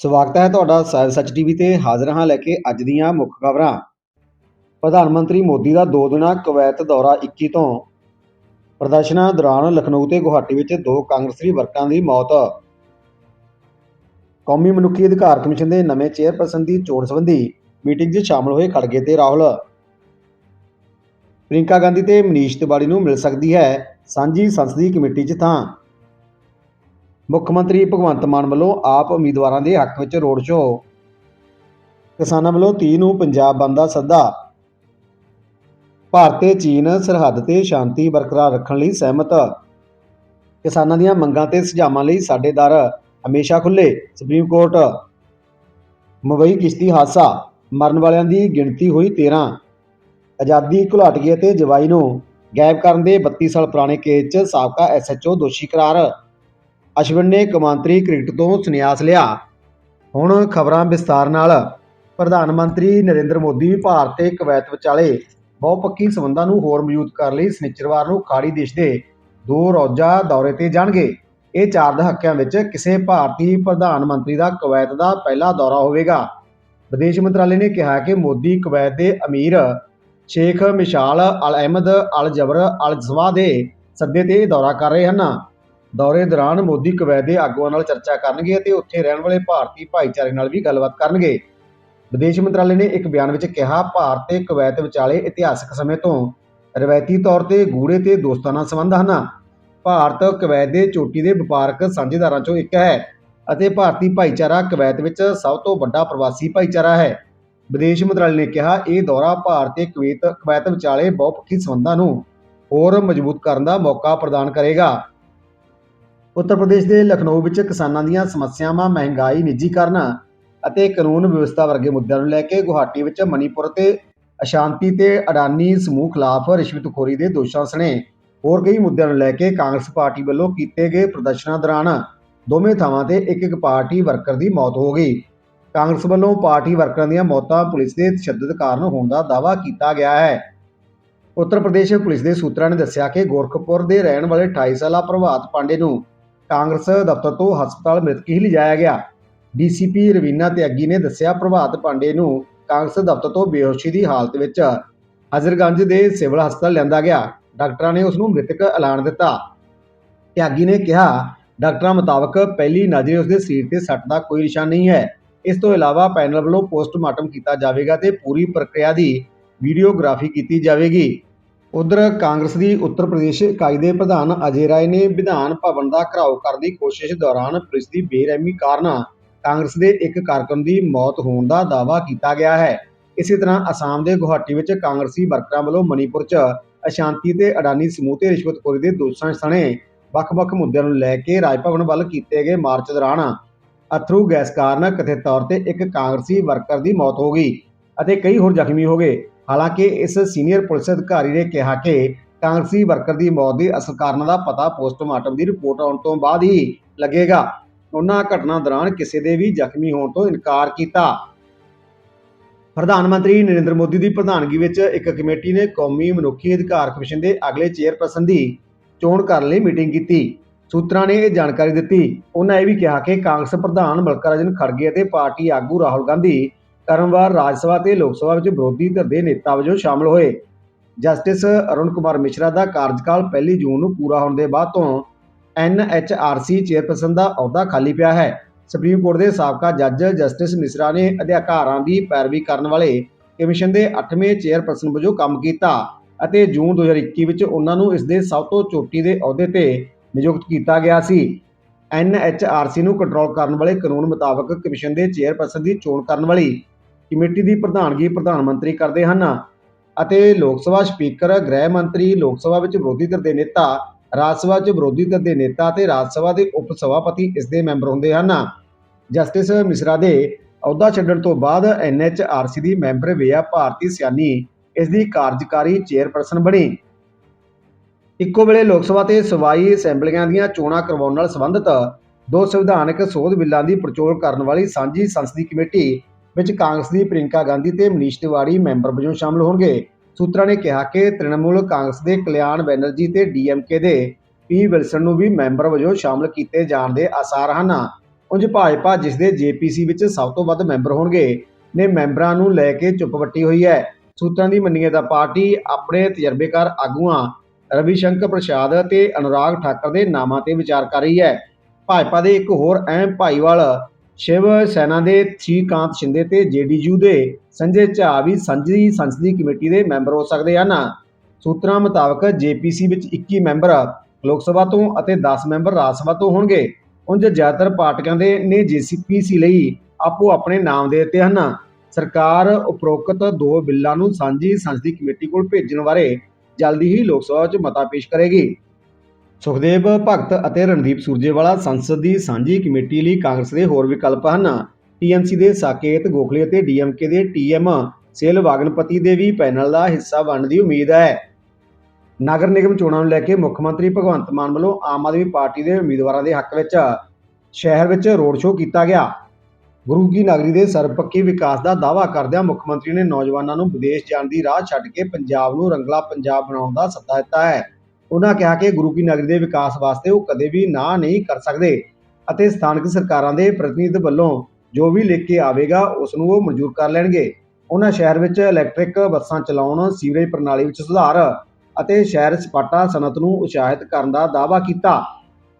ਸਵਾਗਤ ਹੈ ਤੁਹਾਡਾ ਸਾਹਿਬ ਸੱਚ ਟੀਵੀ ਤੇ ਹਾਜ਼ਰ ਹਾਂ ਲੈ ਕੇ ਅੱਜ ਦੀਆਂ ਮੁੱਖ ਖਬਰਾਂ। ਪ੍ਰਧਾਨ ਮੰਤਰੀ ਮੋਦੀ ਦਾ ਦੋ ਦਿਨਾ ਕੁਵੈਤ ਦੌਰਾ 21 ਤੋਂ। ਪ੍ਰਦਰਸ਼ਨਾਂ ਦੌਰਾਨ ਲਖਨਊ ਤੇ ਗੁਹਾਟੀ ਵਿੱਚ ਦੋ ਕਾਂਗਰਸੀ ਵਰਕਰਾਂ ਦੀ ਮੌਤ। ਕੌਮੀ ਮਨੁੱਖੀ ਅਧਿਕਾਰ ਕਮਿਸ਼ਨ ਦੇ ਨਵੇਂ ਚੇਅਰਪਰਸਨ ਦੀ ਚੋਣ ਸੰਬੰਧੀ ਮੀਟਿੰਗ 'ਚ ਸ਼ਾਮਲ ਹੋਏ ਖੜਗੇ ਤੇ ਰਾਹੁਲ। ਪ੍ਰਿੰਕਾ ਗਾਂਧੀ ਤੇ ਮਨੀਸ਼ ਤਿਵਾੜੀ ਨੂੰ ਮਿਲ ਸਕਦੀ ਹੈ ਸਾਂਝੀ ਸੰਸਦੀ ਕਮੇਟੀ 'ਚ ਥਾਂ। ਮੁੱਖ ਮੰਤਰੀ ਭਗਵੰਤ ਮਾਨ ਵੱਲੋਂ ਆਪ ਉਮੀਦਵਾਰਾਂ ਦੇ ਹੱਕ ਵਿੱਚ ਰੋਡ ਸ਼ੋਅ। ਕਿਸਾਨਾਂ ਵੱਲੋਂ 30 ਨੂੰ ਪੰਜਾਬ ਬੰਦ ਦਾ ਸੱਦਾ। ਭਾਰਤ ਤੇ ਚੀਨ ਸਰਹੱਦ ਤੇ ਸ਼ਾਂਤੀ ਬਰਕਰਾਰ ਰੱਖਣ ਲਈ ਸਹਿਮਤ। ਕਿਸਾਨਾਂ ਦੀਆਂ ਮੰਗਾਂ ਤੇ ਸੁਝਾਵਾਂ ਲਈ ਸਾਡੇ ਦਰ ਹਮੇਸ਼ਾ ਖੁੱਲੇ ਸੁਪਰੀਮ ਕੋਰਟ। ਮੁੰਬਈ ਕਿਸ਼ਤੀ ਹਾਦਸਾ, ਮਰਨ ਵਾਲਿਆਂ ਦੀ ਗਿਣਤੀ ਹੋਈ 13 ਆਜ਼ਾਦੀ ਘੁਲਾਟੀਏ ਅਤੇ ਜਵਾਈ ਨੂੰ ਗਾਇਬ ਕਰਨ ਦੇ 32 ਸਾਲ ਪੁਰਾਣੇ ਕੇਸ 'ਚ ਸਾਬਕਾ ਐਸਐਚਓ ਦੋਸ਼ੀ ਕਰਾਰ। ਅਸ਼ਵਿਨ ਨੇ ਕੌਮਾਂਤਰੀ ਕ੍ਰਿਕਟ ਤੋਂ ਸੰਨਿਆਸ ਲਿਆ। ਹੁਣ ਖਬਰਾਂ ਵਿਸਤਾਰ ਨਾਲ। ਪ੍ਰਧਾਨ ਮੰਤਰੀ ਨਰਿੰਦਰ ਮੋਦੀ ਵੀ ਭਾਰਤ ਤੇ ਕਵੈਤ ਵਿਚਾਲੇ ਬਹੁਪੱਖੀ ਸਬੰਧਾਂ ਨੂੰ ਹੋਰ ਮਜ਼ਬੂਤ ਕਰਨ ਲਈ ਸਨਿਚਰਵਾਰ ਨੂੰ ਖਾੜੀ ਦੇਸ਼ ਦੇ ਦੋ ਰੋਜ਼ਾ ਦੌਰੇ ਤੇ ਜਾਣਗੇ। ਇਹ ਚਾਰ ਦਹਾਕਿਆਂ ਵਿੱਚ ਕਿਸੇ ਭਾਰਤੀ ਪ੍ਰਧਾਨ ਮੰਤਰੀ ਦਾ ਕਵੈਤ ਦਾ ਪਹਿਲਾ ਦੌਰਾ ਹੋਵੇਗਾ। ਵਿਦੇਸ਼ ਮੰਤਰਾਲੇ ਨੇ ਕਿਹਾ ਕਿ ਮੋਦੀ ਕਵੈਤ ਦੇ ਅਮੀਰ ਸ਼ੇਖ ਮਿਸ਼ਾਲ ਅਲ ਅਹਿਮਦ, ਅਲ ਜਬਰ, ਅਲ ਜ਼ਵਾ ਦੇ ਸੱਦੇ ਤੇ ਦੌਰਾ ਕਰ ਰਹੇ ਹਨ। ਦੌਰੇ ਦੌਰਾਨ ਮੋਦੀ ਕਵੈਤ ਦੇ ਆਗੂਆਂ ਨਾਲ ਚਰਚਾ ਕਰਨਗੇ ਅਤੇ ਉੱਥੇ ਰਹਿਣ ਵਾਲੇ ਭਾਰਤੀ ਭਾਈਚਾਰੇ ਨਾਲ ਵੀ ਗੱਲਬਾਤ ਕਰਨਗੇ। ਵਿਦੇਸ਼ ਮੰਤਰਾਲੇ ਨੇ ਇੱਕ ਬਿਆਨ ਵਿੱਚ ਕਿਹਾ, ਭਾਰਤ ਤੇ ਕਵੈਤ ਵਿਚਾਲੇ ਇਤਿਹਾਸਕ ਸਮੇਂ ਤੋਂ ਰਵਾਇਤੀ ਤੌਰ ਤੇ ਗੂੜੇ ਤੇ ਦੋਸਤਾਨਾ ਸੰਬੰਧ ਹਨ। ਭਾਰਤ ਕਵੈਤ ਦੇ ਚੋਟੀ ਦੇ ਵਪਾਰਕ ਸਾਂਝੇਦਾਰਾਂ ਚੋਂ ਇੱਕ ਹੈ ਅਤੇ ਭਾਰਤੀ ਭਾਈਚਾਰਾ ਕਵੈਤ ਵਿੱਚ ਸਭ ਤੋਂ ਵੱਡਾ ਪ੍ਰਵਾਸੀ ਭਾਈਚਾਰਾ ਹੈ। ਵਿਦੇਸ਼ ਮੰਤਰਾਲੇ ਨੇ ਕਿਹਾ, ਇਹ ਦੌਰਾ ਭਾਰਤ ਤੇ ਕਵੈਤ ਕਵੈਤ ਵਿਚਾਲੇ ਬਹੁਪੱਖੀ ਸੰਬੰਧਾਂ ਨੂੰ ਹੋਰ ਮਜ਼ਬੂਤ ਕਰਨ ਦਾ ਮੌਕਾ ਪ੍ਰਦਾਨ ਕਰੇਗਾ। ਉੱਤਰ ਪ੍ਰਦੇਸ਼ ਦੇ ਲਖਨਊ ਵਿੱਚ ਕਿਸਾਨਾਂ ਦੀਆਂ ਸਮੱਸਿਆਵਾਂ ਮਹਿੰਗਾਈ ਨਿੱਜੀਕਰਨ ਅਤੇ ਕਾਨੂੰਨ ਵਿਵਸਥਾ ਵਰਗੇ ਮੁੱਦਿਆਂ ਨੂੰ ਲੈ ਕੇ ਗੁਹਾਟੀ ਵਿੱਚ ਮਨੀਪੁਰ ਤੇ ਅਸ਼ਾਂਤੀ ਤੇ ਅਡਾਨੀ ਸਮੂਹ ਖਿਲਾਫ ਰਿਸ਼ਵਤਖੋਰੀ ਦੇ ਦੋਸ਼ਾਂ ਸਣੇ ਹੋਰ ਕਈ ਮੁੱਦਿਆਂ ਨੂੰ ਲੈ ਕੇ ਕਾਂਗਰਸ ਪਾਰਟੀ ਵੱਲੋਂ ਕੀਤੇ ਗਏ ਪ੍ਰਦਰਸ਼ਨਾਂ ਦੌਰਾਨ ਦੋਵੇਂ ਥਾਵਾਂ ਤੇ ਇੱਕ ਇੱਕ ਪਾਰਟੀ ਵਰਕਰ ਦੀ ਮੌਤ ਹੋ ਗਈ। ਕਾਂਗਰਸ ਵੱਲੋਂ ਪਾਰਟੀ ਵਰਕਰਾਂ ਦੀਆਂ ਮੌਤਾਂ ਪੁਲਿਸ ਦੇ ਤਸ਼ੱਦਦ ਕਾਰਨ ਹੋਣ ਦਾ ਦਾਅਵਾ ਕੀਤਾ ਗਿਆ ਹੈ। ਉੱਤਰ ਪ੍ਰਦੇਸ਼ ਪੁਲਿਸ ਦੇ ਸੂਤਰਾਂ ਨੇ ਦੱਸਿਆ ਕਿ ਗੋਰਖਪੁਰ ਦੇ ਰਹਿਣ ਵਾਲੇ 28 ਸਾਲਾ ਪ੍ਰਭਾਤ ਪਾਂਡੇ ਨੂੰ ਕਾਂਗਰਸ ਦਫ਼ਤਰ ਤੋਂ ਹਸਪਤਾਲ ਮ੍ਰਿਤਕ ਹੀ ਲਿਜਾਇਆ ਗਿਆ। ਡੀਸੀਪੀ ਰਵੀਨਾ ਤਿਆਗੀ ਨੇ ਦੱਸਿਆ, ਪ੍ਰਭਾਤ ਪਾਂਡੇ ਨੂੰ ਕਾਂਗਰਸ ਦਫ਼ਤਰ ਤੋਂ ਬੇਹੋਸ਼ੀ ਦੀ ਹਾਲਤ ਵਿੱਚ ਹਜ਼ਰਗੰਜ ਦੇ ਸਿਵਲ ਹਸਪਤਾਲ ਲਿਆਂਦਾ ਗਿਆ। ਡਾਕਟਰਾਂ ਨੇ ਉਸ ਨੂੰ ਮ੍ਰਿਤਕ ਐਲਾਨ ਦਿੱਤਾ। ਤਿਆਗੀ ਨੇ ਕਿਹਾ, ਡਾਕਟਰਾਂ ਮੁਤਾਬਕ ਪਹਿਲੀ ਨਜ਼ਰੇ ਉਸ ਦੇ ਸਰੀਰ ਤੇ ਸੱਟ ਦਾ ਕੋਈ ਨਿਸ਼ਾਨ ਨਹੀਂ ਹੈ। ਇਸ ਤੋਂ ਇਲਾਵਾ ਪੈਨਲ ਵੱਲੋਂ ਪੋਸਟਮਾਰਟਮ ਕੀਤਾ ਜਾਵੇਗਾ ਤੇ ਪੂਰੀ ਪ੍ਰਕਿਰਿਆ ਦੀ ਵੀਡੀਓਗ੍ਰਾਫੀ ਕੀਤੀ ਜਾਵੇਗੀ। ਉਧਰ ਕਾਂਗਰਸ ਦੀ ਉੱਤਰ ਪ੍ਰਦੇਸ਼ ਇਕਾਈ ਦੇ ਪ੍ਰਧਾਨ ਅਜੇ ਰਾਏ ਨੇ ਵਿਧਾਨ ਭਵਨ ਦਾ ਘਰਾਓ ਕਰਨ ਦੀ ਕੋਸ਼ਿਸ਼ ਦੌਰਾਨ ਪੁਲਿਸ ਦੀ ਬੇਰਹਿਮੀ ਕਾਰਨ ਕਾਂਗਰਸ ਦੇ ਇੱਕ ਕਾਰਕੁਨ ਦੀ ਮੌਤ ਹੋਣ ਦਾ ਦਾਅਵਾ ਕੀਤਾ ਗਿਆ ਹੈ। ਇਸੇ ਤਰ੍ਹਾਂ ਅਸਾਮ ਦੇ ਗੁਹਾਟੀ ਵਿੱਚ ਕਾਂਗਰਸੀ ਵਰਕਰਾਂ ਵੱਲੋਂ ਮਨੀਪੁਰ 'ਚ ਅਸ਼ਾਂਤੀ ਤੇ ਅਡਾਨੀ ਸਮੂਹ ਤੇ ਰਿਸ਼ਵਤਖੋਰੀ ਦੇ ਦੋਸ਼ਾਂ ਸਣੇ ਵੱਖ-ਵੱਖ ਮੁੱਦਿਆਂ ਨੂੰ ਲੈ ਕੇ ਰਾਜ ਭਵਨ ਵੱਲ ਕੀਤੇ ਗਏ ਮਾਰਚ ਦੌਰਾਨ ਅਥਰੂ ਗੈਸ ਕਾਰਨ ਕਥਿਤ ਤੌਰ ਤੇ ਇੱਕ ਕਾਂਗਰਸੀ ਵਰਕਰ ਦੀ ਮੌਤ ਹੋ ਗਈ ਅਤੇ ਕਈ ਹੋਰ ਜ਼ਖਮੀ ਹੋ ਗਏ। ਹਾਲਾਂਕਿ ਇਸ ਸੀਨੀਅਰ ਪੁਲਿਸ ਅਧਿਕਾਰੀ ਨੇ ਕਿਹਾ ਕਿ ਕਾਂਗਰਸੀ ਵਰਕਰ ਦੀ ਮੌਤ ਦੇ ਅਸਲ ਕਾਰਨਾਂ ਦਾ ਪਤਾ ਪੋਸਟਮਾਰਟਮ ਦੀ ਰਿਪੋਰਟ ਆਉਣ ਤੋਂ ਬਾਅਦ ਹੀ ਲੱਗੇਗਾ। ਉਹਨਾਂ ਘਟਨਾ ਦੌਰਾਨ ਕਿਸੇ ਦੇ ਵੀ ਜ਼ਖਮੀ ਹੋਣ ਤੋਂ ਇਨਕਾਰ ਕੀਤਾ। ਪ੍ਰਧਾਨ ਮੰਤਰੀ ਨਰਿੰਦਰ ਮੋਦੀ ਦੀ ਪ੍ਰਧਾਨਗੀ ਵਿੱਚ ਇੱਕ ਕਮੇਟੀ ਨੇ ਕੌਮੀ ਮਨੁੱਖੀ ਅਧਿਕਾਰ ਕਮਿਸ਼ਨ ਦੇ ਅਗਲੇ ਚੇਅਰਪਰਸਨ ਦੀ ਚੋਣ ਕਰਨ ਲਈ ਮੀਟਿੰਗ ਕੀਤੀ। ਸੂਤਰਾਂ ਨੇ ਇਹ ਜਾਣਕਾਰੀ ਦਿੱਤੀ। ਉਹਨਾਂ ਇਹ ਵੀ ਕਿਹਾ ਕਿ ਕਾਂਗਰਸ ਪ੍ਰਧਾਨ ਮਲਕਾਰਜਨ ਖੜਗੇ ਅਤੇ ਪਾਰਟੀ ਆਗੂ ਰਾਹੁਲ ਗਾਂਧੀ ਕਰਮਵਾਰ ਰਾਜ ਸਭਾ ਤੇ ਲੋਕ ਸਭਾ ਵਿੱਚ ਵਿਰੋਧੀ ਧਿਰ ਦੇ ਨੇਤਾ ਵਜੋਂ ਸ਼ਾਮਲ ਹੋਏ। ਜਸਟਿਸ ਅਰੁਣ ਕੁਮਾਰ ਮਿਸ਼ਰਾ ਦਾ ਕਾਰਜਕਾਲ ਪਹਿਲੀ ਜੂਨ ਨੂੰ ਪੂਰਾ ਹੋਣ ਦੇ ਬਾਅਦ ਤੋਂ ਐਨਐਚਆਰਸੀ ਚੇਅਰਪਰਸਨ ਦਾ ਅਹੁਦਾ ਖਾਲੀ ਪਿਆ ਹੈ। ਸੁਪਰੀਮ ਕੋਰਟ ਦੇ ਸਾਬਕਾ ਜੱਜ ਜਸਟਿਸ ਮਿਸ਼ਰਾ ਨੇ ਅਧਿਕਾਰਾਂ ਦੀ ਪੈਰਵੀ ਕਰਨ ਵਾਲੇ ਕਮਿਸ਼ਨ ਦੇ 8ਵੇਂ ਚੇਅਰਪਰਸਨ ਵਜੋਂ ਕੰਮ ਕੀਤਾ ਅਤੇ ਜੂਨ 2021 ਵਿੱਚ ਉਹਨਾਂ ਨੂੰ ਇਸ ਦੇ ਸਭ ਤੋਂ ਚੋਟੀ ਦੇ ਅਹੁਦੇ ਤੇ ਨਿਯੁਕਤ ਕੀਤਾ ਗਿਆ ਸੀ। ਐਨਐਚਆਰਸੀ ਨੂੰ ਕੰਟਰੋਲ ਕਰਨ ਵਾਲੇ ਕਾਨੂੰਨ ਮੁਤਾਬਕ ਕਮਿਸ਼ਨ ਦੇ ਚੇਅਰਪਰਸਨ ਦੀ ਚੋਣ ਕਰਨ ਵਾਲੀ ਕਮੇਟੀ ਦੀ ਪ੍ਰਧਾਨਗੀ ਪ੍ਰਧਾਨ ਮੰਤਰੀ ਕਰਦੇ ਹਨ ਅਤੇ ਲੋਕ ਸਭਾ ਸਪੀਕਰ, ਗ੍ਰਹਿ ਮੰਤਰੀ, ਲੋਕ ਸਭਾ ਵਿੱਚ ਵਿਰੋਧੀ ਧਿਰ ਦੇ ਨੇਤਾ, ਰਾਜ ਸਭਾ 'ਚ ਵਿਰੋਧੀ ਧਿਰ ਦੇ ਨੇਤਾ ਅਤੇ ਰਾਜ ਸਭਾ ਦੇ ਉਪ ਸਭਾਪਤੀ ਇਸ ਦੇ ਮੈਂਬਰ ਹੁੰਦੇ ਹਨ। ਜਸਟਿਸ ਮਿਸ਼ਰਾ ਦੇ ਅਹੁਦਾ ਛੱਡਣ ਤੋਂ ਬਾਅਦ ਐਨਐਚਆਰਸੀ ਦੀ ਮੈਂਬਰ ਵੇਆ ਭਾਰਤੀ ਸਿਆਨੀ ਇਸ ਦੀ ਕਾਰਜਕਾਰੀ ਚੇਅਰਪਰਸਨ ਬਣੀ। ਇੱਕੋ ਵੇਲੇ ਲੋਕ ਸਭਾ ਤੇ ਸਵਾਈ ਅਸੈਂਬਲੀਆਂ ਦੀਆਂ ਚੋਣਾਂ ਕਰਵਾਉਣ ਨਾਲ ਸੰਬੰਧਿਤ ਦੋ ਸੰਵਿਧਾਨਕ ਸੋਧ ਬਿੱਲਾਂ ਦੀ ਪੜਚੋਲ ਕਰਨ ਵਾਲੀ ਸਾਂਝੀ ਸੰਸਦੀ ਕਮੇਟੀ ਵਿੱਚ ਕਾਂਗਰਸ ਦੀ ਪ੍ਰਿੰਕਾ ਗਾਂਧੀ ਤੇ ਮਨੀਸ਼ ਤਿਵਾੜੀ ਮੈਂਬਰ ਵਜੋਂ ਸ਼ਾਮਲ ਹੋਣਗੇ। ਸੂਤਰਾਂ ਨੇ ਕਿਹਾ ਕਿ ਤ੍ਰਿਣਮੂਲ ਕਾਂਗਰਸ ਦੇ ਕਲਿਆਣ ਬੈਨਰਜੀ ਤੇ ਡੀਐਮਕੇ ਦੇ ਪੀ ਵਿਲਸਨ ਨੂੰ ਵੀ ਮੈਂਬਰ ਵਜੋਂ ਸ਼ਾਮਲ ਕੀਤੇ ਜਾਣ ਦੇ ਆਸਾਰ ਹਨ। ਉਂਝ ਭਾਜਪਾ, ਜਿਸ ਦੇ ਜੇਪੀਸੀ ਵਿੱਚ ਸਭ ਤੋਂ ਵੱਧ ਮੈਂਬਰ ਹੋਣਗੇ, ਨੇ ਮੈਂਬਰਾਂ ਨੂੰ ਲੈ ਕੇ ਚੁੱਪ ਵੱਟੀ ਹੋਈ ਹੈ। ਸੂਤਰਾਂ ਦੀ ਮੰਨੀਏ ਤਾਂ ਪਾਰਟੀ ਆਪਣੇ ਤਜਰਬੇਕਾਰ ਆਗੂਆਂ ਰਵੀ ਸ਼ੰਕਰ ਪ੍ਰਸਾਦ ਅਤੇ ਅਨੁਰਾਗ ਠਾਕਰ ਦੇ ਨਾਮਾਂ ਤੇ ਵਿਚਾਰ ਕਰ ਰਹੀ ਹੈ। ਭਾਜਪਾ ਦੇ ਇੱਕ ਹੋਰ ਅਹਿਮ ਭਾਈਵਾਲ ਸ਼ਿਵ ਸੈਨਾ ਦੇ ਸ਼੍ਰੀਕਾਂਤ ਸ਼ਿੰਦੇ ਤੇ ਜੇਡੀਯੂ ਦੇ ਸੰਜੇ ਝਾ ਵੀ ਸਾਂਝੀ ਸੰਸਦੀ ਕਮੇਟੀ ਦੇ ਮੈਂਬਰ ਹੋ ਸਕਦੇ ਹਨ। ਸੂਤਰਾਂ ਮੁਤਾਬਕ ਜੇਪੀਸੀ ਵਿੱਚ 21 ਮੈਂਬਰ ਲੋਕ ਸਭਾ ਤੋਂ ਅਤੇ 10 ਮੈਂਬਰ ਰਾਜ ਸਭਾ ਤੋਂ ਹੋਣਗੇ। ਉਂਝ ਜ਼ਿਆਦਾਤਰ ਪਾਰਟੀਆਂ ਦੇ ਨੇ ਜੀਸੀਪੀਸੀ ਲਈ ਆਪੋ ਆਪਣੇ ਨਾਮ ਦੇ ਦਿੱਤੇ ਹਨ। ਸਰਕਾਰ ਉਪਰੋਕਤ ਦੋ ਬਿੱਲਾਂ ਨੂੰ ਸਾਂਝੀ ਸੰਸਦੀ ਕਮੇਟੀ ਕੋਲ ਭੇਜਣ ਬਾਰੇ ਜਲਦੀ ਹੀ ਲੋਕ ਸਭਾ 'ਚ ਮਤਾ ਪੇਸ਼ ਕਰੇਗੀ। ਸੁਖਦੇਵ, ਭਗਤ ਅਤੇ ਰਣਦੀਪ ਸੂਰਜੇਵਾਲਾ ਸੰਸਦ ਦੀ ਸਾਂਝੀ ਕਮੇਟੀ ਲਈ ਕਾਂਗਰਸ ਦੇ ਹੋਰ ਵਿਕਲਪ ਹਨ। ਟੀਐਮਸੀ ਦੇ ਸਾਕੇਤ ਗੋਖਲੇ ਅਤੇ ਡੀਐਮਕੇ ਦੇ ਟੀਐਮ ਸੇਲ ਵਾਗਨਪਤੀ ਦੇ ਵੀ ਪੈਨਲ ਦਾ ਹਿੱਸਾ ਬਣਨ ਦੀ ਉਮੀਦ ਹੈ। ਨਗਰ ਨਿਗਮ ਚੋਣਾਂ ਨੂੰ ਲੈ ਕੇ ਮੁੱਖ ਮੰਤਰੀ ਭਗਵੰਤ ਮਾਨ ਵੱਲੋਂ ਆਮ ਆਦਮੀ ਪਾਰਟੀ ਦੇ ਉਮੀਦਵਾਰਾਂ ਦੇ ਹੱਕ ਵਿੱਚ ਸ਼ਹਿਰ ਵਿੱਚ ਰੋਡ ਸ਼ੋਅ ਕੀਤਾ ਗਿਆ। ਗੁਰੂ ਕੀ ਨਗਰੀ ਦੇ ਸਰਬਪੱਖੀ ਵਿਕਾਸ ਦਾ ਦਾਅਵਾ ਕਰਦਿਆਂ ਮੁੱਖ ਮੰਤਰੀ ਨੇ ਨੌਜਵਾਨਾਂ ਨੂੰ ਵਿਦੇਸ਼ ਜਾਣ ਦੀ ਰਾਹ ਛੱਡ ਕੇ ਪੰਜਾਬ ਨੂੰ ਰੰਗਲਾ ਪੰਜਾਬ ਬਣਾਉਣ ਦਾ ਸੱਦਾ ਦਿੱਤਾ ਹੈ। ਉਹਨਾਂ ਕਿਹਾ ਕਿ ਗੁਰੂ ਕੀ ਨਗਰੀ ਦੇ ਵਿਕਾਸ ਵਾਸਤੇ ਉਹ ਕਦੇ ਵੀ ਨਾ ਨਹੀਂ ਕਰ ਸਕਦੇ ਅਤੇ ਸਥਾਨਕ ਸਰਕਾਰਾਂ ਦੇ ਪ੍ਰਤੀਨਿਧ ਵੱਲੋਂ ਜੋ ਵੀ ਲਿਖ ਕੇ ਆਵੇਗਾ ਉਸ ਨੂੰ ਉਹ ਮਨਜ਼ੂਰ ਕਰ ਲੈਣਗੇ। ਉਹਨਾਂ ਸ਼ਹਿਰ ਵਿੱਚ ਇਲੈਕਟ੍ਰਿਕ ਬੱਸਾਂ ਚਲਾਉਣ, ਸੀਵਰੇਜ ਪ੍ਰਣਾਲੀ ਵਿੱਚ ਸੁਧਾਰ ਅਤੇ ਸ਼ਹਿਰ ਸਪਾਟਾ ਸਨਅਤ ਨੂੰ ਉਤਸ਼ਾਹਿਤ ਕਰਨ ਦਾ ਦਾਅਵਾ ਕੀਤਾ।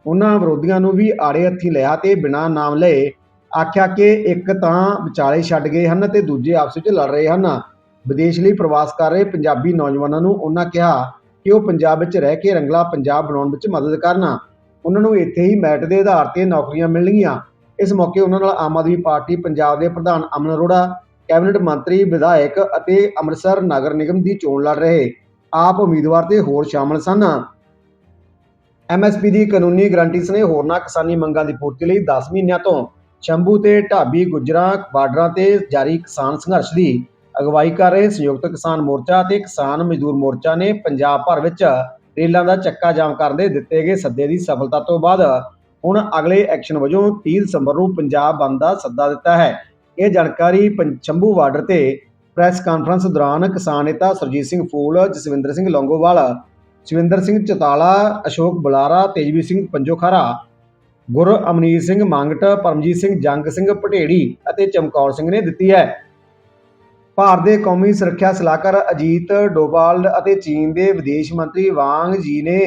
ਉਹਨਾਂ ਵਿਰੋਧੀਆਂ ਨੂੰ ਵੀ ਆੜੇ ਹੱਥੀ ਲਿਆ ਤੇ ਬਿਨਾਂ ਨਾਮ ਲਏ ਆਖਿਆ ਕਿ ਇੱਕ ਤਾਂ ਵਿਚਾਲੇ ਛੱਡ ਗਏ ਹਨ ਤੇ ਦੂਜੇ ਆਪਸ ਵਿੱਚ ਲੜ ਰਹੇ ਹਨ। ਵਿਦੇਸ਼ ਲਈ ਪ੍ਰਵਾਸ ਕਰ ਰਹੇ ਪੰਜਾਬੀ ਨੌਜਵਾਨਾਂ ਨੂੰ ਉਹਨਾਂ ਕਿਹਾ ਕਿ ਉਹ ਪੰਜਾਬ ਵਿੱਚ ਰਹਿ ਕੇ ਰੰਗਲਾ ਪੰਜਾਬ ਬਣਾਉਣ ਵਿੱਚ ਮਦਦ ਕਰਨ। ਉਹਨਾਂ ਨੂੰ ਇੱਥੇ ਹੀ ਮੈਰਿਟ ਦੇ ਆਧਾਰ ਤੇ ਨੌਕਰੀਆਂ ਮਿਲਣਗੀਆਂ। ਇਸ ਮੌਕੇ ਉਹਨਾਂ ਨਾਲ ਆਮ ਆਦਮੀ ਪਾਰਟੀ ਪੰਜਾਬ ਦੇ ਪ੍ਰਧਾਨ ਅਮਨ ਅਰੋੜਾ, ਕੈਬਨਿਟ ਮੰਤਰੀ, ਵਿਧਾਇਕ ਅਤੇ ਅੰਮ੍ਰਿਤਸਰ ਨਗਰ ਨਿਗਮ ਦੀ ਚੋਣ ਲੜ ਰਹੇ ਆਪ ਉਮੀਦਵਾਰ ਤੇ ਹੋਰ ਸ਼ਾਮਲ ਸਨ। ਐਮਐਸਪੀ ਦੀ ਕਾਨੂੰਨੀ ਗਰੰਟੀ ਸਣੇ ਹੋਰਨਾਂ ਕਿਸਾਨੀ ਮੰਗਾਂ ਦੀ ਪੂਰਤੀ ਲਈ 10 ਮਹੀਨਿਆਂ ਤੋਂ ਸ਼ੰਭੂ ਤੇ ਢਾਬੀ, ਗੁੱਜਰਾਂ, ਬਾਰਡਰਾਂ ਤੇ ਜਾਰੀ ਕਿਸਾਨ ਸੰਘਰਸ਼ ਦੀ ਅਗਵਾਈ ਕਰ ਰਹੇ ਸੰਯੁਕਤ ਕਿਸਾਨ ਮੋਰਚਾ ਅਤੇ ਕਿਸਾਨ ਮਜ਼ਦੂਰ ਮੋਰਚਾ ਨੇ ਪੰਜਾਬ ਭਰ ਵਿੱਚ ਰੇਲਾਂ ਦਾ ਚੱਕਾ ਜਾਮ ਕਰਨ ਦੇ ਦਿੱਤੇ ਗਏ ਸੱਦੇ ਦੀ ਸਫਲਤਾ ਤੋਂ ਬਾਅਦ ਹੁਣ ਅਗਲੇ ਐਕਸ਼ਨ ਵਜੋਂ 30 ਦਸੰਬਰ ਨੂੰ ਪੰਜਾਬ ਬੰਦ ਦਾ ਸੱਦਾ ਦਿੱਤਾ ਹੈ। ਇਹ ਜਾਣਕਾਰੀ ਪੰ- ਸ਼ੰਭੂ ਬਾਰਡਰ ਤੇ ਪ੍ਰੈਸ ਕਾਨਫਰੰਸ ਦੌਰਾਨ ਕਿਸਾਨ ਨੇਤਾ ਸੁਰਜੀਤ ਸਿੰਘ ਫੂਲ, ਜਸਵਿੰਦਰ ਸਿੰਘ ਲੌਂਗੋਵਾਲ ਸ਼ਿਵਿੰਦਰ ਸਿੰਘ ਚਤਾਲਾ, ਅਸ਼ੋਕ ਬੁਲਾਰਾ, ਤੇਜਵੀਰ ਸਿੰਘ ਪੰਜੋਖਾਰਾ, ਗੁਰ ਅਮਨੀਤ ਸਿੰਘ ਮੰਗਟ, ਪਰਮਜੀਤ ਸਿੰਘ ਜੰਗ ਸਿੰਘ ਪਟੇੜੀ ਅਤੇ ਚਮਕੌਰ ਸਿੰਘ ਨੇ ਦਿੱਤੀ ਹੈ। ਭਾਰਤ ਦੇ ਕੌਮੀ ਸੁਰੱਖਿਆ ਸਲਾਹਕਾਰ ਅਜੀਤ ਡੋਵਾਲ ਅਤੇ ਚੀਨ ਦੇ ਵਿਦੇਸ਼ ਮੰਤਰੀ ਵਾਂਗ ਜੀ ਨੇ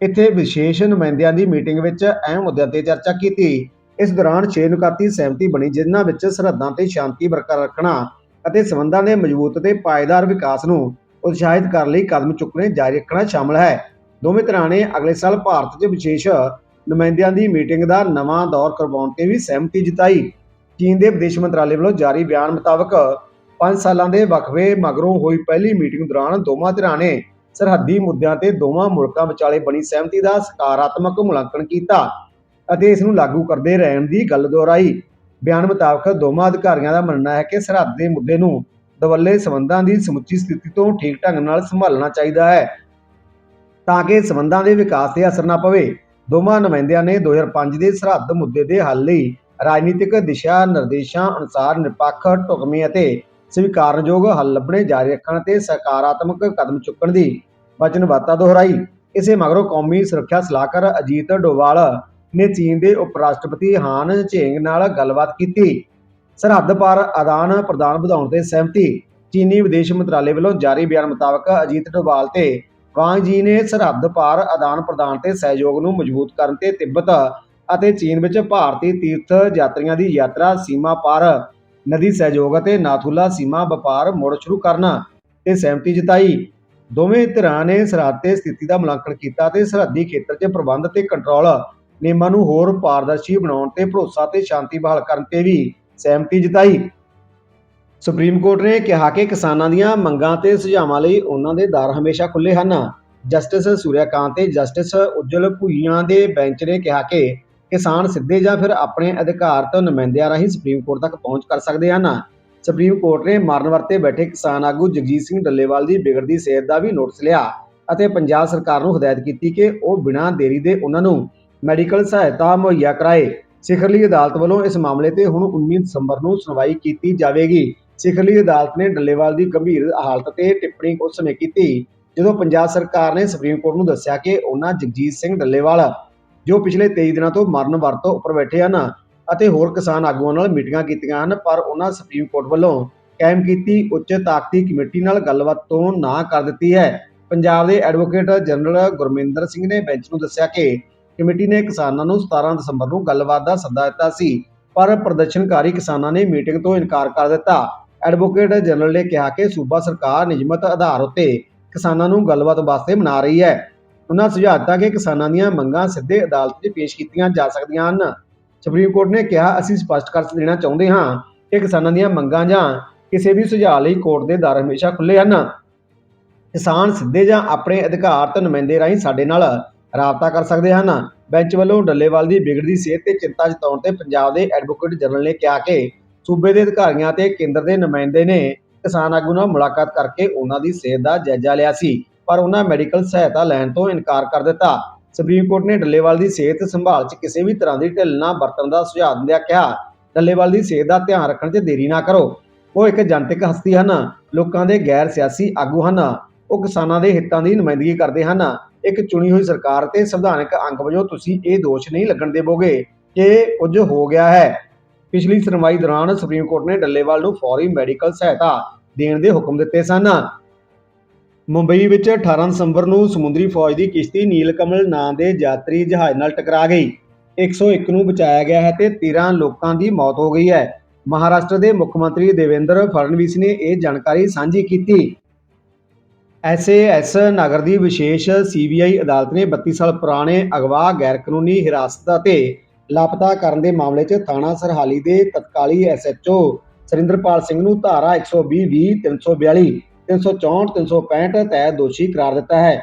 ਇੱਥੇ ਵਿਸ਼ੇਸ਼ ਨੁਮਾਇੰਦਿਆਂ ਦੀ ਮੀਟਿੰਗ ਵਿੱਚ ਅਹਿਮ ਮੁੱਦਿਆਂ ਤੇ ਚਰਚਾ ਕੀਤੀ। ਇਸ ਦੌਰਾਨ 6 ਨੁਕਾਤੀ ਸਹਿਮਤੀ ਬਣੀ, ਜਿਨ੍ਹਾਂ ਵਿੱਚ ਸਰਹੱਦਾਂ ਤੇ ਸ਼ਾਂਤੀ ਬਰਕਰਾਰ ਰੱਖਣਾ ਅਤੇ ਸਬੰਧਾਂ ਦੇ ਮਜ਼ਬੂਤ ਤੇ ਪਾਏਦਾਰ ਵਿਕਾਸ ਨੂੰ ਉਤਸ਼ਾਹਿਤ ਕਰਨ ਲਈ ਕਦਮ ਚੁੱਕਣੇ ਜਾਰੀ ਰੱਖਣਾ ਸ਼ਾਮਲ ਹੈ। ਦੋਵੇਂ ਧਿਰਾਂ ਨੇ ਅਗਲੇ ਸਾਲ ਭਾਰਤ 'ਚ ਵਿਸ਼ੇਸ਼ ਨੁਮਾਇੰਦਿਆਂ ਦੀ ਮੀਟਿੰਗ ਦਾ ਨਵਾਂ ਦੌਰ ਕਰਵਾਉਣ ਤੇ ਵੀ ਸਹਿਮਤੀ ਜਤਾਈ। ਚੀਨ ਦੇ ਵਿਦੇਸ਼ ਮੰਤਰਾਲੇ ਵੱਲੋਂ ਜਾਰੀ ਬਿਆਨ ਮੁਤਾਬਕ 5 ਸਾਲਾਂ ਦੇ ਵਕਫੇ ਮਗਰੋਂ ਹੋਈ ਪਹਿਲੀ ਮੀਟਿੰਗ ਦੌਰਾਨ ਦੋਵਾਂ ਧਿਰਾਂ ਨੇ ਸਰਹੱਦੀ ਮੁੱਦਿਆਂ ਤੇ ਦੋਵਾਂ ਮੁਲਕਾਂ ਵਿਚਾਲੇ ਬਣੀ ਸਹਿਮਤੀ ਦਾ ਸਕਾਰਾਤਮਕ ਮੁਲਾਂਕਣ ਕੀਤਾ ਅਤੇ ਇਸ ਨੂੰ ਲਾਗੂ ਕਰਦੇ ਰਹਿਣ ਦੀ ਗੱਲ ਦੁਹਰਾਈ। ਬਿਆਨ ਮੁਤਾਬਕ ਦੋਵਾਂ ਅਧਿਕਾਰੀਆਂ ਦਾ ਮੰਨਣਾ ਹੈ ਕਿ ਸਰਹੱਦ ਦੇ ਮੁੱਦੇ ਨੂੰ ਦਵੱਲੇ ਸਬੰਧਾਂ ਦੀ ਸਮੁੱਚੀ ਸਥਿਤੀ ਤੋਂ ਠੀਕ ਢੰਗ ਨਾਲ ਸੰਭਾਲਣਾ ਚਾਹੀਦਾ ਹੈ ਤਾਂ ਕਿ ਸਬੰਧਾਂ ਦੇ ਵਿਕਾਸ ਤੇ ਅਸਰ ਨਾ ਪਵੇ। ਦੋਵਾਂ ਨੁਮਾਇੰਦਿਆਂ ਨੇ 2005 ਦੇ ਸਰਹੱਦ ਮੁੱਦੇ ਦੇ ਹੱਲ ਲਈ ਰਾਜਨੀਤਿਕ ਦਿਸ਼ਾ ਨਿਰਦੇਸ਼ਾਂ ਅਨੁਸਾਰ ਨਿਰਪੱਖ, ਢੁਕਵੇਂ ਅਤੇ ਸਵੀਕਾਰਨਯੋਗ ਹੱਲ ਲੱਭਣੇ ਜਾਰੀ ਰੱਖਣ ਤੇ ਸਕਾਰਾਤਮਕ ਕਦਮ ਚੁੱਕਣ ਦੀ ਵਚਨਬੱਧਤਾ ਦੁਹਰਾਈ। ਇਸੇ ਮਗਰੋਂ ਕੌਮੀ ਸੁਰੱਖਿਆ ਸਲਾਹਕਾਰ ਅਜੀਤ ਡੋਵਾਲ ਨੇ ਚੀਨ ਦੇ ਉਪ ਰਾਸ਼ਟਰਪਤੀ ਹਾਨ ਝੇਂਗ ਨਾਲ ਗੱਲਬਾਤ ਕੀਤੀ। ਸਰਹੱਦ ਪਾਰ ਆਦਾਨ ਪ੍ਰਦਾਨ ਵਧਾਉਣ ਤੇ ਸਹਿਮਤੀ। ਚੀਨੀ ਵਿਦੇਸ਼ ਮੰਤਰਾਲੇ ਵੱਲੋਂ ਜਾਰੀ ਬਿਆਨ ਮੁਤਾਬਕ ਅਜੀਤ ਡੋਵਾਲ ਤੇ ਵਾਂਗ ਜੀ ਨੇ ਸਰਹੱਦ ਪਾਰ ਆਦਾਨ ਪ੍ਰਦਾਨ ਤੇ ਸਹਿਯੋਗ ਨੂੰ ਮਜ਼ਬੂਤ ਕਰਨ ਤੇ ਤਿੱਬਤ ਅਤੇ ਚੀਨ ਵਿੱਚ ਭਾਰਤੀ ਤੀਰਥ ਯਾਤਰੀਆਂ ਦੀ ਯਾਤਰਾ ਸੀਮਾ ਪਾਰ ਨਦੀ ਸਹਿਯੋਗ ਅਤੇ ਨਾਥੂਲਾ ਸੀਮਾ ਵਪਾਰ ਮੁੜ ਸ਼ੁਰੂ ਕਰਨਾ ਤੇ ਸਹਿਮਤੀ ਜਤਾਈ। ਦੋਵੇਂ ਧਿਰਾਂ ਨੇ ਸਰਹੱਦ ਤੇ ਸਥਿਤੀ ਦਾ ਮੁਲਾਂਕਣ ਕੀਤਾ ਤੇ ਸਰਹੱਦੀ ਖੇਤਰ 'ਚ ਪ੍ਰਬੰਧ ਤੇ ਕੰਟਰੋਲ ਨਿਯਮਾਂ ਨੂੰ ਹੋਰ ਪਾਰਦਰਸ਼ੀ ਬਣਾਉਣ ਤੇ ਭਰੋਸਾ ਤੇ ਸ਼ਾਂਤੀ ਬਹਾਲ ਕਰਨ ਤੇ ਵੀ ਸਹਿਮਤੀ ਜਤਾਈ। ਸੁਪਰੀਮ ਕੋਰਟ ਨੇ ਕਿਹਾ ਕਿ ਕਿਸਾਨਾਂ ਦੀਆਂ ਮੰਗਾਂ ਤੇ ਸੁਝਾਵਾਂ ਲਈ ਉਹਨਾਂ ਦੇ ਦਰ ਹਮੇਸ਼ਾ ਖੁੱਲੇ ਹਨ। ਜਸਟਿਸ ਸੂਰਿਆਕਾਂਤ ਤੇ ਜਸਟਿਸ ਉਜਲ ਭੁਈਆਂ ਦੇ ਬੈਂਚ ਨੇ ਕਿਹਾ ਕਿ ਕਿਸਾਨ ਸਿੱਧੇ ਜਾਂ ਫਿਰ ਆਪਣੇ ਅਧਿਕਾਰ ਤੋਂ ਨੁਮਾਇੰਦਿਆਂ ਰਾਹੀਂ ਸੁਪਰੀਮ ਕੋਰਟ ਤੱਕ ਪਹੁੰਚ ਕਰ ਸਕਦੇ ਹਨ। ਸੁਪਰੀਮ ਕੋਰਟ ਨੇ ਮਰਨ ਵਰਤੇ ਬੈਠੇ ਕਿਸਾਨ ਆਗੂ ਜਗਜੀਤ ਸਿੰਘ ਡੱਲੇਵਾਲ ਦੀ ਵਿਗੜਦੀ ਸਿਹਤ ਦਾ ਵੀ ਨੋਟਿਸ ਲਿਆ ਅਤੇ ਪੰਜਾਬ ਸਰਕਾਰ ਨੂੰ ਹਦਾਇਤ ਕੀਤੀ ਕਿ ਉਹ ਬਿਨਾਂ ਦੇਰੀ ਦੇ ਉਹਨਾਂ ਨੂੰ ਮੈਡੀਕਲ ਸਹਾਇਤਾ ਮੁਹੱਈਆ ਕਰਾਏ। ਸਿਖਰਲੀ ਅਦਾਲਤ ਵੱਲੋਂ ਇਸ ਮਾਮਲੇ ਤੇ ਹੁਣ 19 ਦਸੰਬਰ ਨੂੰ ਸੁਣਵਾਈ ਕੀਤੀ ਜਾਵੇਗੀ। ਸਿਖਰਲੀ ਅਦਾਲਤ ਨੇ ਡੱਲੇਵਾਲ ਦੀ ਗੰਭੀਰ ਹਾਲਤ ਤੇ ਟਿੱਪਣੀ ਉਸ ਸਮੇਂ ਕੀਤੀ, ਜਦੋਂ ਪੰਜਾਬ ਸਰਕਾਰ ਨੇ ਸੁਪਰੀਮ ਕੋਰਟ ਨੂੰ ਦੱਸਿਆ ਕਿ ਉਹਨਾਂ ਜਗਜੀਤ ਸਿੰਘ ਡੱਲੇਵਾਲ ਜੋ ਪਿਛਲੇ 23 ਦਿਨਾਂ ਤੋਂ ਮਰਨ ਵਰਤ ਉੱਪਰ ਬੈਠੇ ਹਨ ਅਤੇ ਹੋਰ ਕਿਸਾਨ ਆਗੂਆਂ ਨਾਲ ਮੀਟਿੰਗਾਂ ਕੀਤੀਆਂ ਹਨ, ਪਰ ਉਹਨਾਂ ਸੁਪਰੀਮ ਕੋਰਟ ਵੱਲੋਂ ਕਾਇਮ ਕੀਤੀ ਉੱਚ ਤਾਕਤੀ ਕਮੇਟੀ ਨਾਲ ਗੱਲਬਾਤ ਤੋਂ ਨਾ ਕਰ ਦਿੱਤੀ ਹੈ। ਪੰਜਾਬ ਦੇ ਐਡਵੋਕੇਟ ਜਨਰਲ ਗੁਰਮਿੰਦਰ ਸਿੰਘ ਨੇ ਬੈਂਚ ਨੂੰ ਦੱਸਿਆ ਕਿ ਕਮੇਟੀ ਨੇ ਕਿਸਾਨਾਂ ਨੂੰ 17 ਦਸੰਬਰ ਨੂੰ ਗੱਲਬਾਤ ਦਾ ਸੱਦਾ ਦਿੱਤਾ ਸੀ, ਪਰ ਪ੍ਰਦਰਸ਼ਨਕਾਰੀ ਕਿਸਾਨਾਂ ਨੇ ਮੀਟਿੰਗ ਤੋਂ ਇਨਕਾਰ ਕਰ ਦਿੱਤਾ। ਐਡਵੋਕੇਟ ਜਨਰਲ ਨੇ ਕਿਹਾ ਕਿ ਸੂਬਾ ਸਰਕਾਰ ਨਿਯਮਤ ਆਧਾਰ ਉੱਤੇ ਕਿਸਾਨਾਂ ਨੂੰ ਗੱਲਬਾਤ ਵਾਸਤੇ ਮਨਾ ਰਹੀ ਹੈ। ਉਹਨਾਂ ਸੁਝਾਅ ਦਿੱਤਾ ਕਿ ਕਿਸਾਨਾਂ ਦੀਆਂ ਮੰਗਾਂ ਸਿੱਧੇ ਅਦਾਲਤ 'ਚ ਪੇਸ਼ ਕੀਤੀਆਂ ਜਾ ਸਕਦੀਆਂ ਹਨ। ਸੁਪਰੀਮ ਕੋਰਟ ਨੇ ਕਿਹਾ, ਅਸੀਂ ਸਪਸ਼ਟ ਕਰ ਦੇਣਾ ਚਾਹੁੰਦੇ ਹਾਂ ਕਿ ਕਿਸਾਨਾਂ ਦੀਆਂ ਮੰਗਾਂ ਜਾਂ ਕਿਸੇ ਵੀ ਸੁਝਾਅ ਲਈ ਕੋਰਟ ਦੇ ਦਰ ਹਮੇਸ਼ਾ ਖੁੱਲ੍ਹੇ ਹਨ। ਕਿਸਾਨ ਸਿੱਧੇ ਜਾਂ ਆਪਣੇ ਅਧਿਕਾਰਤ ਨੁਮਾਇੰਦੇ ਰਾਹੀਂ ਸਾਡੇ ਨਾਲ ਰਾਬਤਾ ਕਰ ਸਕਦੇ ਹਨ। ਬੈਂਚ ਵੱਲੋਂ ਡੱਲੇਵਾਲ ਦੀ ਵਿਗੜਦੀ ਸਿਹਤ ਤੇ ਚਿੰਤਾ ਜਤਾਉਣ ਤੇ ਪੰਜਾਬ ਦੇ ਐਡਵੋਕੇਟ ਜਨਰਲ ਨੇ ਕਿਹਾ ਕਿ ਸੂਬੇ ਦੇ ਅਧਿਕਾਰੀਆਂ ਤੇ ਕੇਂਦਰ ਦੇ ਨੁਮਾਇੰਦੇ ਨੇ ਕਿਸਾਨ ਆਗੂ ਨਾਲ ਮੁਲਾਕਾਤ ਕਰਕੇ ਉਹਨਾਂ ਦੀ ਸਿਹਤ ਦਾ ਜਾਇਜ਼ਾ ਲਿਆ ਸੀ। ਪਰ ਉਹਨਾਂ ਮੈਡੀਕਲ ਸਹਾਇਤਾ ਲੈਣ ਤੋਂ ਇਨਕਾਰ ਕਰ ਦਿੱਤਾ। ਸੁਪਰੀਮ ਕੋਰਟ ਨੇ ਡੱਲੇਵਾਲ ਦੀ ਸਿਹਤ ਸੰਭਾਲ 'ਚ ਕਿਸੇ ਵੀ ਤਰ੍ਹਾਂ ਦੀ ਢਿੱਲ ਨਾ ਵਰਤਣ ਦਾ ਸੁਝਾਅ ਦਿੰਦਿਆਂ ਕਿਹਾ, ਡੱਲੇਵਾਲ ਦੀ ਸਿਹਤ ਦਾ ਧਿਆਨ ਰੱਖਣ 'ਚ ਦੇਰੀ ਨਾ ਕਰੋ। ਉਹ ਇੱਕ ਜਨਤਕ ਹਸਤੀ ਹਨ। ਲੋਕਾਂ ਦੇ ਗੈਰ ਸਿਆਸੀ ਆਗੂ ਹਨ। ਉਹ ਕਿਸਾਨਾਂ ਦੇ ਹਿੱਤਾਂ ਦੀ ਨੁਮਾਇੰਦਗੀ ਕਰਦੇ ਹਨ। ਇੱਕ ਚੁਣੀ ਹੋਈ ਸਰਕਾਰ ਤੇ ਸੰਵਿਧਾਨਕ ਅੰਗ ਵਜੋਂ ਤੁਸੀਂ ਇਹ ਦੋਸ਼ ਨਹੀਂ ਲੱਗਣ ਦੇਵੋਗੇ ਕਿ ਕੁਝ ਹੋ ਗਿਆ ਹੈ। ਪਿਛਲੀ ਸੁਣਵਾਈ ਦੌਰਾਨ ਸੁਪਰੀਮ ਕੋਰਟ ਨੇ ਡੱਲੇਵਾਲ ਨੂੰ ਫੌਰੀ ਮੈਡੀਕਲ ਸਹਾਇਤਾ ਦੇਣ ਦੇ ਹੁਕਮ ਦਿੱਤੇ ਸਨ। ਮੁੰਬਈ ਵਿੱਚ 18 ਦਸੰਬਰ ਨੂੰ ਸਮੁੰਦਰੀ ਫੌਜ ਦੀ ਕਿਸ਼ਤੀ ਨੀਲਕਮਲ ਨਾਂ ਦੇ ਯਾਤਰੀ ਜਹਾਜ਼ ਨਾਲ ਟਕਰਾ ਗਈ। 101 ਨੂੰ ਬਚਾਇਆ ਗਿਆ ਹੈ ਤੇ 13 ਲੋਕਾਂ ਦੀ ਮੌਤ ਹੋ ਗਈ ਹੈ। ਮਹਾਰਾਸ਼ਟਰ ਦੇ ਮੁੱਖ ਮੰਤਰੀ ਦੇਵੇਂਦਰ ਫੜਨਵੀਸ ਨੇ ਇਹ ਜਾਣਕਾਰੀ ਸਾਂਝੀ ਕੀਤੀ। ਐਸਏਐਸ ਨਗਰ ਦੀ ਵਿਸ਼ੇਸ਼ ਸੀਬੀਆਈ ਅਦਾਲਤ ਨੇ 32 ਸਾਲ ਪੁਰਾਣੇ ਅਗਵਾ ਗੈਰਕਾਨੂੰਨੀ ਹਿਰਾਸਤ ਅਤੇ ਲਾਪਤਾ ਕਰਨ ਦੇ ਮਾਮਲੇ 'ਚ ਥਾਣਾ ਸਰਹਾਲੀ ਦੇ ਤਤਕਾਲੀ ਐਸਐਚਓ ਸਰਿੰਦਰਪਾਲ ਸਿੰਘ ਨੂੰ ਧਾਰਾ 120 20 342 364 365 ਤਹਿਤ ਦੋਸ਼ੀ ਕਰਾਰ ਦਿੱਤਾ ਹੈ।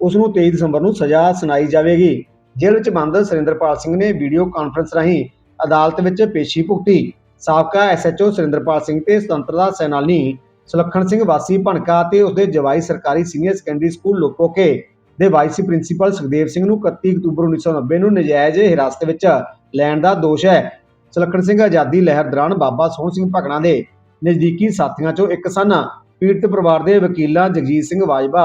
ਉਸ ਨੂੰ 23 ਦਸੰਬਰ ਨੂੰ ਸਜ਼ਾ ਸੁਣਾਈ ਜਾਵੇਗੀ। ਜੇਲ੍ਹ ਵਿੱਚ ਬੰਦ ਸਰਿੰਦਰਪਾਲ ਸਿੰਘ ਨੇ ਵੀਡੀਓ ਕਾਨਫਰੰਸ ਰਾਹੀਂ ਅਦਾਲਤ ਵਿੱਚ ਪੇਸ਼ੀ ਭੁਗਤੀ। ਸਾਬਕਾ ਐਸਐਚਓ ਸਰਿੰਦਰਪਾਲ ਸਿੰਘ ਤੇ ਸੁਤੰਤਰਤਾ ਸੈਨਾਨੀ ਸੁਲੱਖਣ ਸਿੰਘ ਵਾਸੀ ਭਣਕਾ ਤੇ ਉਸਦੇ ਜਵਾਈ ਸਰਕਾਰੀ ਸੀਨੀਅਰ ਸੈਕੰਡਰੀ ਸਕੂਲ ਲੋਕੋਕੇ ਦੇ ਵਾਈਸ ਪ੍ਰਿੰਸੀਪਲ ਸੁਖਦੇਵ ਸਿੰਘ ਨੂੰ 31 ਅਕਤੂਬਰ 1990 ਨੂੰ ਨਜਾਇਜ਼ ਹਿਰਾਸਤ ਵਿੱਚ ਲੈਣ ਦਾ ਦੋਸ਼ ਹੈ। ਸੁਲੱਖਣ ਸਿੰਘ ਆਜ਼ਾਦੀ ਲਹਿਰ ਦੌਰਾਨ ਬਾਬਾ ਸੋਹਣ ਸਿੰਘ ਭਕਨਾ ਦੇ ਨਜ਼ਦੀਕੀ ਸਾਥੀਆਂ ਚੋਂ ਇੱਕ ਸਨ। ਪੀੜਤ ਪਰਿਵਾਰ ਦੇ ਵਕੀਲਾਂ ਜਗਜੀਤ ਸਿੰਘ ਵਾਜਬਾ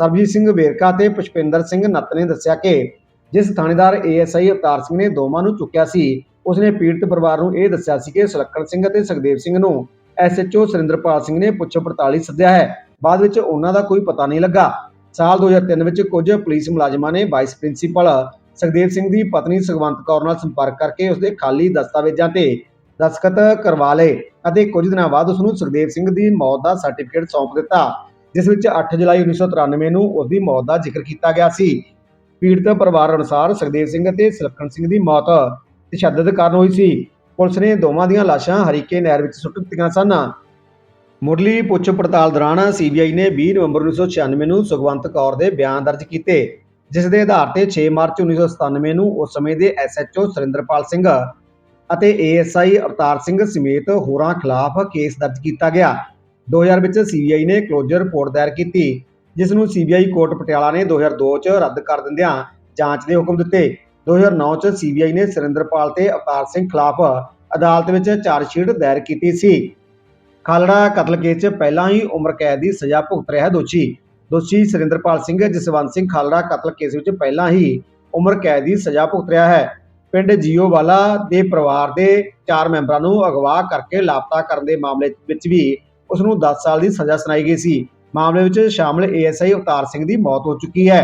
ਸਰਬਜੀਤ ਸਿੰਘ ਵੇਰਕਾ ਤੇ ਪੁਸ਼ਪਿੰਦਰ ਸਿੰਘ ਨੱਤ ਨੇ ਦੱਸਿਆ ਕਿ ਜਿਸ ਥਾਣੇਦਾਰ ਏਐਸਆਈ ਅਵਤਾਰ ਸਿੰਘ ਨੇ ਦੋਵਾਂ ਨੂੰ ਚੁੱਕਿਆ ਸੀ, ਉਸਨੇ ਪੀੜਤ ਪਰਿਵਾਰ ਨੂੰ ਇਹ ਦੱਸਿਆ ਸੀ ਕਿ ਸੁਲੱਖਣ ਸਿੰਘ ਅਤੇ ਸੁਖਦੇਵ ਸਿੰਘ ਨੂੰ ਐਸਐਚਓ ਸੁਰਿੰਦਰਪਾਲ ਸਿੰਘ ਨੇ ਪੁੱਛੋ ਪੜਤਾਲੀ ਸੱਦਿਆ ਹੈ। ਬਾਅਦ ਵਿੱਚ ਉਹਨਾਂ ਦਾ ਕੋਈ ਪਤਾ ਨਹੀਂ ਲੱਗਾ। ਸਾਲ 2003 ਵਿੱਚ ਕੁਝ ਪੁਲਿਸ ਮੁਲਾਜ਼ਮਾਂ ਨੇ ਵਾਈਸ ਪ੍ਰਿੰਸੀਪਲ ਸੁਖਦੇਵ ਸਿੰਘ ਦੀ ਪਤਨੀ ਸੁਖਵੰਤ ਕੌਰ ਨਾਲ ਸੰਪਰਕ ਕਰਕੇ ਉਸਦੇ ਖਾਲੀ ਦਸਤਾਵੇਜ਼ਾਂ ਤੇ ਦਸਖਤ ਕਰਵਾ ਲਏ ਅਤੇ ਕੁਝ ਦਿਨਾਂ ਬਾਅਦ ਉਸ ਨੂੰ ਸੁਖਦੇਵ ਸਿੰਘ ਦੀ ਮੌਤ ਦਾ ਸਰਟੀਫਿਕੇਟ ਸੌਂਪ ਦਿੱਤਾ, ਜਿਸ ਵਿੱਚ 8 ਜੁਲਾਈ 1993 ਨੂੰ ਉਸ ਦੀ ਮੌਤ ਦਾ ਜ਼ਿਕਰ ਕੀਤਾ ਗਿਆ ਸੀ। ਪੀੜਤ ਪਰਿਵਾਰ ਅਨੁਸਾਰ ਸੁਖਦੇਵ ਸਿੰਘ ਅਤੇ ਸੁਲੱਖਣ ਸਿੰਘ ਦੀ ਮੌਤ ਤਸ਼ੱਦਦ ਕਾਰਨ ਹੋਈ ਸੀ। ਪੁਲਿਸ ਨੇ ਦੋਵਾਂ ਦੀਆਂ ਲਾਸ਼ਾਂ ਹਰੀਕੇ ਨਹਿਰ ਵਿੱਚ ਸੁੱਟ ਦਿੱਤੀਆਂ ਸਨ। ਮੁੱਢਲੀ ਪੁੱਛ ਪੜਤਾਲ ਦੌਰਾਨ ਸੀਬੀਆਈ ਨੇ 20 ਨਵੰਬਰ 1996 ਨੂੰ ਸੁਖਵੰਤ ਕੌਰ ਦੇ ਬਿਆਨ ਦਰਜ ਕੀਤੇ, ਜਿਸ ਦੇ ਆਧਾਰ ਤੇ 6 ਮਾਰਚ 1997 ਨੂੰ ਉਸ ਸਮੇਂ ਦੇ ਐਸਐਚਓ ਸੁਰਿੰਦਰਪਾਲ ਸਿੰਘ ਅਤੇ ਏਐਸਆਈ ਅਵਤਾਰ ਸਿੰਘ ਸਮੇਤ ਹੋਰਾਂ ਖਿਲਾਫ ਕੇਸ ਦਰਜ ਕੀਤਾ ਗਿਆ। 2000 ਵਿੱਚ ਸੀਬੀਆਈ ਨੇ ਕਲੋਜ਼ਰ ਰਿਪੋਰਟ ਦਾਇਰ ਕੀਤੀ, ਜਿਸ ਨੂੰ ਸੀਬੀਆਈ ਕੋਰਟ ਪਟਿਆਲਾ ਨੇ 2002 ਚ ਰੱਦ ਕਰ ਦਿੰਦਿਆਂ ਜਾਂਚ ਦੇ ਹੁਕਮ ਦਿੱਤੇ। 2009 ਚ ਸੀਬੀਆਈ ਨੇ ਸੁਰਿੰਦਰਪਾਲ ਤੇ ਅਵਤਾਰ ਸਿੰਘ ਖਿਲਾਫ ਅਦਾਲਤ ਵਿੱਚ ਚਾਰਜਸ਼ੀਟ ਦਾਇਰ ਕੀਤੀ ਸੀ। ਖਾਲੜਾ ਕਤਲ ਕੇਸ 'ਚ ਪਹਿਲਾਂ ਹੀ ਉਮਰ ਕੈਦ ਦੀ ਸਜ਼ਾ ਭੁਗਤ ਰਿਹਾ ਦੋਸ਼ੀ। ਦੋਸ਼ੀ ਸੁਰਿੰਦਰਪਾਲ ਸਿੰਘ ਜਸਵੰਤ ਸਿੰਘ ਖਾਲੜਾ ਕਤਲ ਕੇਸ ਵਿੱਚ ਪਹਿਲਾਂ ਹੀ ਉਮਰ ਕੈਦ ਦੀ ਸਜ਼ਾ ਭੁਗਤ ਰਿਹਾ ਹੈ। ਪਿੰਡ ਜੀਓਵਾਲਾ ਦੇ ਪਰਿਵਾਰ ਦੇ ਚਾਰ ਮੈਂਬਰਾਂ ਨੂੰ ਅਗਵਾ ਕਰਕੇ ਲਾਪਤਾ ਕਰਨ ਦੇ ਮਾਮਲੇ ਵਿੱਚ ਵੀ ਉਸ ਨੂੰ 10 ਸਾਲ ਦੀ ਸਜ਼ਾ ਸੁਣਾਈ ਗਈ ਸੀ। ਮਾਮਲੇ ਵਿੱਚ ਸ਼ਾਮਲ ਏਐਸਆਈ ਅਵਤਾਰ ਸਿੰਘ ਦੀ ਮੌਤ ਹੋ ਚੁੱਕੀ ਹੈ।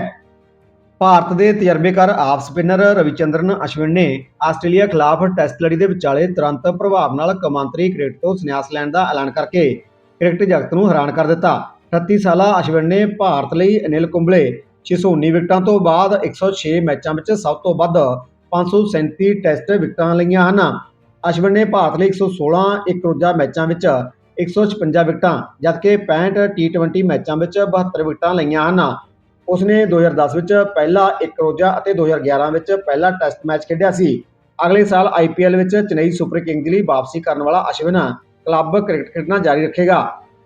ਭਾਰਤ ਦੇ ਤਜਰਬੇਕਾਰ ਆਫ ਸਪਿਨਰ ਰਵਿਚੰਦਰਨ ਅਸ਼ਵਿਨ ਨੇ ਆਸਟ੍ਰੇਲੀਆ ਖਿਲਾਫ ਟੈਸਟ ਲੜੀ ਦੇ ਵਿਚਾਲੇ ਤੁਰੰਤ ਪ੍ਰਭਾਵ ਨਾਲ ਕਮਾਂਤਰੀ ਕ੍ਰਿਕਟ ਤੋਂ ਸੰਨਿਆਸ ਲੈਣ ਦਾ ਐਲਾਨ ਕਰਕੇ ਕ੍ਰਿਕਟ ਜਗਤ ਨੂੰ ਹੈਰਾਨ ਕਰ ਦਿੱਤਾ। 38 ਸਾਲਾ ਅਸ਼ਵਿਨ ਨੇ ਭਾਰਤ ਲਈ ਅਨਿਲ ਕੁੰਬਲੇ 619 ਵਿਕਟਾਂ ਤੋਂ ਬਾਅਦ 106 ਮੈਚਾਂ ਵਿੱਚ ਸਭ ਤੋਂ ਵੱਧ 537 ਟੈਸਟ ਵਿਕਟਾਂ ਲਈਆਂ ਹਨ। ਅਸ਼ਵਿਨ ਨੇ ਭਾਰਤ ਲਈ 116 ਇੱਕ ਰੋਜ਼ਾ ਮੈਚਾਂ ਵਿੱਚ 156 ਵਿਕਟਾਂ, ਜਦਕਿ 65 ਟੀ20 ਮੈਚਾਂ ਵਿੱਚ 72 ਵਿਕਟਾਂ ਲਈਆਂ ਹਨ। ਉਸਨੇ 2010 ਵਿੱਚ ਪਹਿਲਾ ਇੱਕ ਰੋਜ਼ਾ ਅਤੇ 2011 ਵਿੱਚ ਪਹਿਲਾ ਟੈਸਟ ਮੈਚ ਖੇਡਿਆ ਸੀ। ਅਗਲੇ ਸਾਲ ਆਈਪੀਐਲ ਵਿੱਚ ਚੇਨਈ ਸੁਪਰ ਕਿੰਗਜ਼ ਲਈ ਵਾਪਸੀ ਕਰਨ ਵਾਲਾ ਅਸ਼ਵਿਨ ਕਲੱਬ ਕ੍ਰਿਕਟ ਖੇਡਣਾ ਜਾਰੀ ਰੱਖੇਗਾ।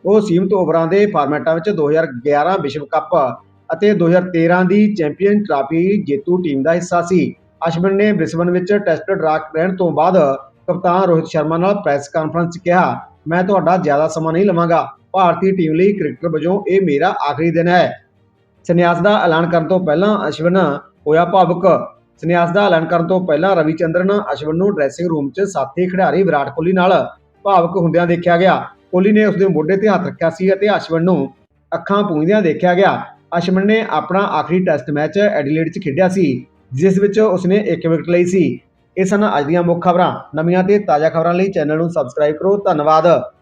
ਉਹ ਸੀਮਤ ਓਵਰਾਂ ਦੇ ਫਾਰਮੈਟਾਂ ਵਿੱਚ 2011 ਵਿਸ਼ਵ ਕੱਪ ਅਤੇ 2013 ਦੀ ਚੈਂਪੀਅਨ ਟਰਾਫੀ ਜੇਤੂ ਟੀਮ ਦਾ ਹਿੱਸਾ ਸੀ। ਅਸ਼ਵਿਨ ਨੇ ਬ੍ਰਿਸਬਨ ਵਿੱਚ ਟੈਸਟ ਡਰਾ ਰਹਿਣ ਤੋਂ ਬਾਅਦ ਕਪਤਾਨ ਰੋਹਿਤ ਸ਼ਰਮਾ ਨਾਲ ਪ੍ਰੈਸ ਕਾਨਫਰੰਸ 'ਚ ਕਿਹਾ, ਮੈਂ ਤੁਹਾਡਾ ਜ਼ਿਆਦਾ ਸਮਾਂ ਨਹੀਂ ਲਵਾਂਗਾ। ਭਾਰਤੀ ਟੀਮ ਲਈ ਕ੍ਰਿਕਟਰ ਵਜੋਂ ਇਹ ਮੇਰਾ ਆਖਰੀ ਦਿਨ ਹੈ। ਸੰਨਿਆਸ ਦਾ ਐਲਾਨ ਕਰਨ ਤੋਂ ਪਹਿਲਾਂ ਅਸ਼ਵਿਨ ਹੋਇਆ ਭਾਵੁਕ। ਸੰਨਿਆਸ ਦਾ ਐਲਾਨ ਕਰਨ ਤੋਂ ਪਹਿਲਾਂ ਰਵੀਚੰਦਰਨ ਅਸ਼ਵਨ ਨੂੰ ਡਰੈਸਿੰਗ ਰੂਮ 'ਚ ਸਾਥੀ, ਖਿਡਾਰੀ ਵਿਰਾਟ ਕੋਹਲੀ ਨਾਲ ਭਾਵਕ ਹੁੰਦਿਆਂ ਦੇਖਿਆ ਗਿਆ। ਕੋਹਲੀ ਨੇ ਉਸਦੇ ਮੋਢੇ ਤੇ ਹੱਥ ਰੱਖਿਆ ਸੀ ਅਤੇ ਅਸ਼ਵਨ ਨੂੰ ਅੱਖਾਂ ਪੂੰਝਦਿਆਂ ਦੇਖਿਆ ਗਿਆ। ਅਸ਼ਵਨ ਨੇ ਆਪਣਾ ਆਖਰੀ ਟੈਸਟ ਮੈਚ ਐਡੀਲੇਡ 'ਚ ਖੇਡਿਆ ਸੀ। ਜਿਸ ਵਿੱਚ ਉਸਨੇ ਇੱਕ ਵਿਕਟ ਲਈ ਸੀ। ਇਹ ਸਨ ਅੱਜ ਦੀਆਂ ਮੁੱਖ ਖਬਰਾਂ। ਨਵੀਆਂ ਤੇ ਤਾਜ਼ਾ ਖਬਰਾਂ ਲਈ ਚੈਨਲ ਨੂੰ ਸਬਸਕ੍ਰਾਈਬ ਕਰੋ। ਧੰਨਵਾਦ।